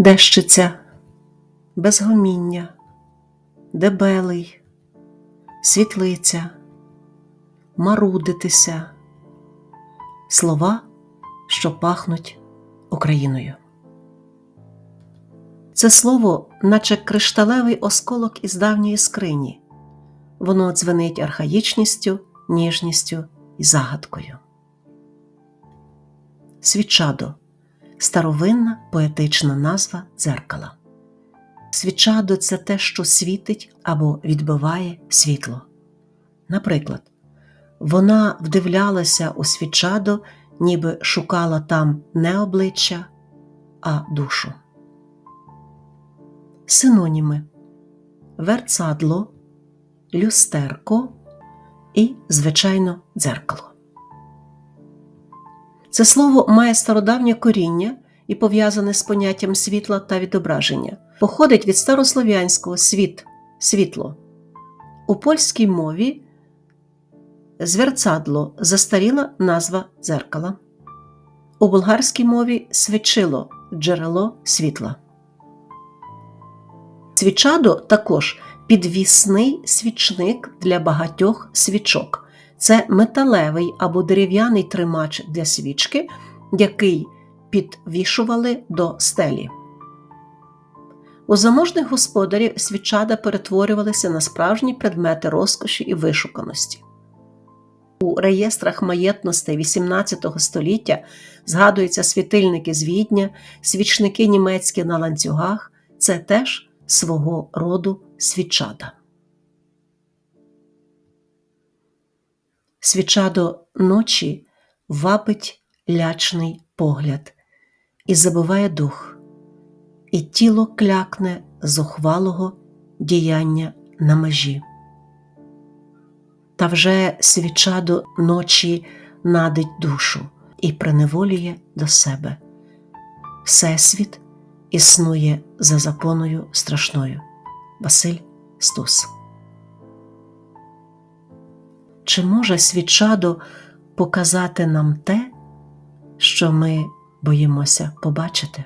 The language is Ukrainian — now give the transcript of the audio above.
дещиця, безгоміння, дебелий, світлиця, марудитися, слова, що пахнуть Україною. Це слово, наче кришталевий осколок із давньої скрині. Воно дзвенить архаїчністю, ніжністю і загадкою. Свічадо старовинна поетична назва дзеркала. Свічадо це те, що світить або відбиває світло. Наприклад, вона вдивлялася у свічадо, ніби шукала там не обличчя, а душу. Синоніми верцадло, люстерко і, звичайно, дзеркало. Це слово має стародавнє коріння і пов'язане з поняттям світла та відображення. Походить від старослов'янського світ світло. У польській мові зверцадло застаріла назва дзеркала. У болгарській мові свічило джерело світла. Свічадо також підвісний свічник для багатьох свічок. Це металевий або дерев'яний тримач для свічки, який підвішували до стелі. У заможних господарів свічада перетворювалися на справжні предмети розкоші і вишуканості. У реєстрах маєтностей XVIII століття згадуються світильники з Відня, свічники німецькі на ланцюгах це теж свого роду свічада. Свічадо ночі вабить лячний погляд і забиває дух, і тіло клякне зухвалого діяння на межі. Та вже свічадо ночі надить душу і приневолює до себе. Всесвіт існує за законою страшною. Василь Стус. Чи може свічадо показати нам те, що ми боїмося побачити?